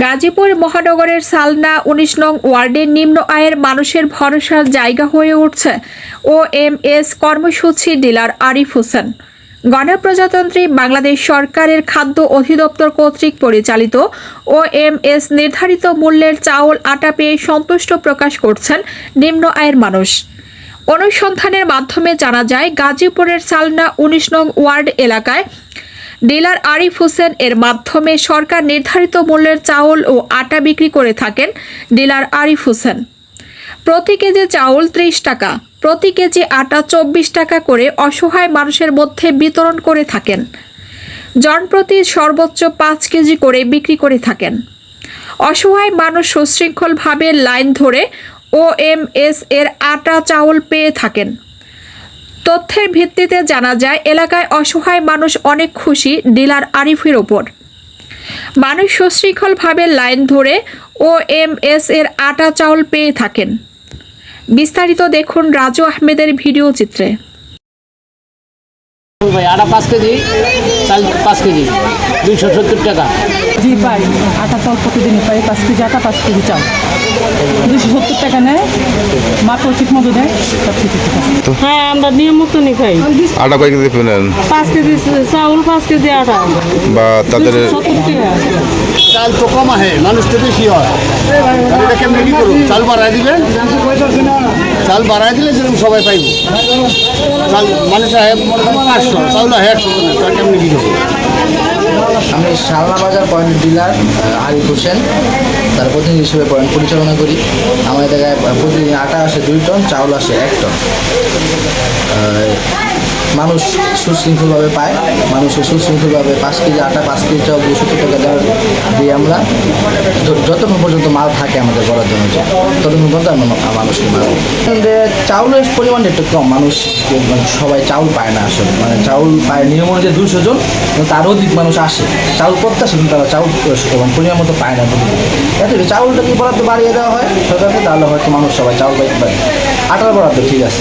গাজীপুর মহানগরের সালনা উনিশ নং ওয়ার্ডের নিম্ন আয়ের মানুষের ভরসার জায়গা হয়ে উঠছে ও এম এস কর্মসূচি ডিলার আরিফ হোসেন। গণপ্রজাতন্ত্রী বাংলাদেশ সরকারের খাদ্য অধিদপ্তর কর্তৃক পরিচালিত ও এম এস নির্ধারিত মূল্যের চাউল, আটা পেয়ে সন্তুষ্ট প্রকাশ করছেন নিম্ন আয়ের মানুষ। অনুসন্ধানের মাধ্যমে জানা যায়, গাজীপুরের সালনা উনিশ নং ওয়ার্ড এলাকায় ডিলার আরিফ হোসেন এর মাধ্যমে সরকার নির্ধারিত মূল্যের চাউল ও আটা বিক্রি করে থাকেন ডিলার আরিফ হোসেন। প্রতি কেজি চাউল ত্রিশ টাকা, প্রতি কেজি আটা চব্বিশ টাকা করে অসহায় মানুষের মধ্যে বিতরণ করে থাকেন। জনপ্রতি সর্বোচ্চ পাঁচ কেজি করে বিক্রি করে থাকেন। অসহায় মানুষ সুশৃঙ্খলভাবে লাইন ধরে ও এম এস এর আটা চাউল পেয়ে থাকেন। তথ্যের ভিত্তিতে জানা যায়, এলাকায় অসহায় মানুষ অনেক খুশি ডিলার আরিফের ওপর। মানুষ সুশৃঙ্খলভাবে লাইন ধরে ও এম এস এর আটা চাউল পেয়ে থাকেন। বিস্তারিত দেখুন রাজু আহমেদের ভিডিও চিত্রে। ভাই আটা পাঁচ কেজি চাল পাঁচ কেজি দুইশো সত্তর টাকা। জি পাই আটা চাল প্রতিদিনই পাই পাঁচ কেজি আটা পাঁচ কেজি চাল। দুশো সত্তর টাকা নেয় মাত্র ঠিক মতো দেয় সব কিছু হ্যাঁ আমরা নিয়ম মতনই খাই। আটা কয় কেজি পেলেন পাঁচ কেজি চাউল পাঁচ কেজি আটা। বা তাদের চাল তো কম আহে মানুষ তো বেশি হয়। কেমনি করুন? চাল বাড়াই দিবেন? চাল বাড়াই দিলে যেরকম সবাই পাইব। চাল মানুষ পাঁচশো, চাউল করে কেমনি আমি শালনা বাজার পয়েন্ট ডিলার আরিফ হোসেন। তার প্রতিনিধি হিসেবে পয়েন্ট পরিচালনা করি। আমাদের জায়গায় প্রতিদিন আটা আসে দুই টন, চাউল আসে এক টন। মানুষ সুশৃঙ্খলভাবে পায় মানুষ সুশৃঙ্খলভাবে পাঁচ কেজি আটা, পাঁচ কেজি চাউল, দুশো টাকা দেওয়ার দিই আমরা যতক্ষণ পর্যন্ত মাল থাকে আমাদের করার জন্য ততক্ষণ পর্যন্ত আমরা মানুষকে মাল চাউলের পরিমাণটা একটু কম, মানুষ মানে সবাই চাউল পায় না আসলে। মানে চাউল পায় নিয়ম অনুযায়ী দুশো জন তার অধিক মানুষ আসে। চাউল প্রত্যাশা কিন্তু তারা চাউল পরিমাণ মতো পায় না এত চাউলটা কি বরাদ্দ বাড়িয়ে দেওয়া হয়? সরকারকে তাহলে হয়তো মানুষ সবাই চাউল পাইতে পারে। আটার বরাদ্দ ঠিক আছে।